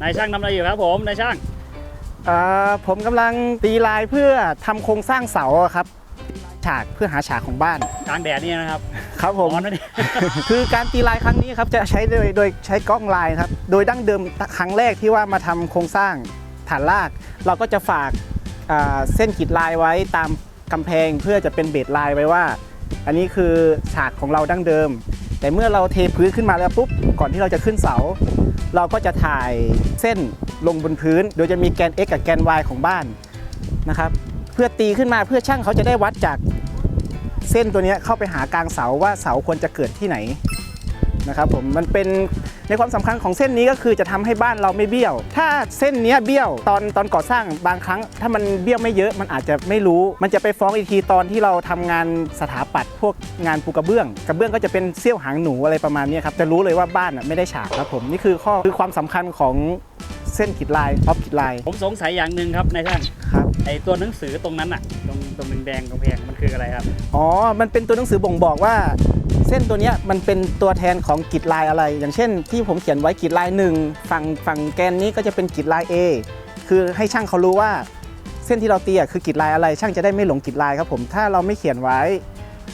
นายช่างทำอะไรอยู่ครับผมนายช่างอ่าผมกำลังตีลายเพื่อทำโครงสร้างเสาอะครับ ฉากเพื่อหาฉากของบ้าน กลางแดดเนี่ยนะครับครับผม ร้อนนะเนี่ย คือการตีลายครั้งนี้ครับจะใช้โดยโดยใช้กล้องลายครับ โดยดั้งเดิมครั้งแรกที่ว่ามาทำโครงสร้างฐานราก เราก็จะฝากอ่าเส้นขีดลายไว้ตามกำแพงเพื่อจะเป็นเบสลายไว้ว่า อันนี้คือฉากของเราดั้งเดิม แต่เมื่อเราเทพื้นขึ้นมาแล้วปุ๊บก่อนที่เราจะขึ้นเสา เราก็จะถ่ายเส้นลงบนพื้น โดยจะมีแกน x กับแกน y ของบ้านนะครับ เพื่อตีขึ้นมาเพื่อช่างเขาจะได้วัดจากเส้นตัวนี้เข้าไปหากลางเสาว่าเสาควรจะเกิดที่ไหน นะครับผมมันเป็นในความสำคัญของเส้นนี้ก็คือจะทำให้บ้านเราไม่เบี้ยว ถ้าเส้นเนี้ยเบี้ยวตอนตอนก่อสร้างบางครั้ง ถ้ามันเบี้ยวไม่เยอะมันอาจจะไม่รู้ มันจะไปฟ้องอีกทีตอนที่เราทำงานสถาปัตย์พวกงานปูกระเบื้อง กระเบื้องก็จะเป็นเสี้ยวหางหนูอะไรประมาณเนี้ยครับจะรู้เลยว่าบ้านอะไม่ได้ฉากครับผมนี่คือข้อคือความสำคัญของเส้นขีดลายออฟขีดลาย ผมสงสัยอย่างหนึ่งครับนายช่างครับไอตัวหนังสือตรงนั้นอะตรง ตรงแดงๆกำแพงมันคืออะไรครับ อ๋อ มันเป็นตัวหนังสือบ่งบอกว่า เส้นตัวเนี้ยมันเป็นตัวแทนของกรีดลายอะไร อย่างเช่น ที่ผมเขียนไว้กรีดลายหนึ่งฝั่งฝั่งแกนนี้ก็จะเป็นกรีดลาย A คือให้ช่างเขารู้ว่า เส้นที่เราตีอะคือกรีดลายอะไร ช่างจะได้ไม่หลงกรีดลายครับผม ถ้าเราไม่เขียนไว้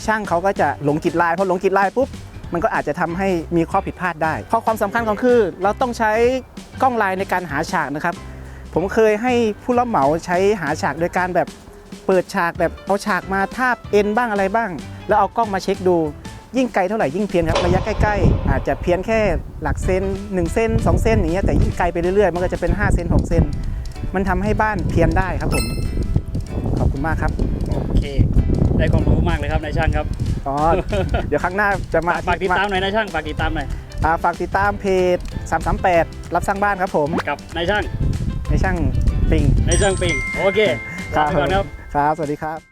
ช่างเขาก็จะหลงกรีดลายพอหลงกรีดลายปุ๊บมันก็อาจจะทำให้มีข้อผิดพลาดได้ข้อความสำคัญของคือ เราต้องใช้กล้องลายในการหาฉากนะครับ ผมเคยให้ผู้รับเหมาใช้หาฉากโดยการแบบ เปิดฉากแบบเอาฉากมาทาบเอ็นบ้างอะไรบ้าง แล้วเอากล้องมาเช็คดู ยิ่งไกลเท่าไหร่ยิ่งเพี้ยนครับระยะใกล้ๆ อาจจะเพี้ยนแค่หลักเซน1 เซน2 เซนอย่างเงี้ยแต่ยิ่งไกลไปเรื่อยๆ มันก็จะเป็น 5 เซน6 เซนมันทำให้บ้านเพี้ยนได้ครับผม ขอบคุณมากครับ โอเคได้ความรู้มากเลยครับนายช่างครับอ๋อเดี๋ยวครั้งหน้าจะมาฝากติดตามหน่อยนายช่างฝากติดตามหน่อยอ่าฝากติดตามเพจ 338 รับสร้างบ้านครับผม กับนายช่างในช่างปิงนายช่างปิงโอเคลาไปก่อนครับ ครับ สวัสดีครับ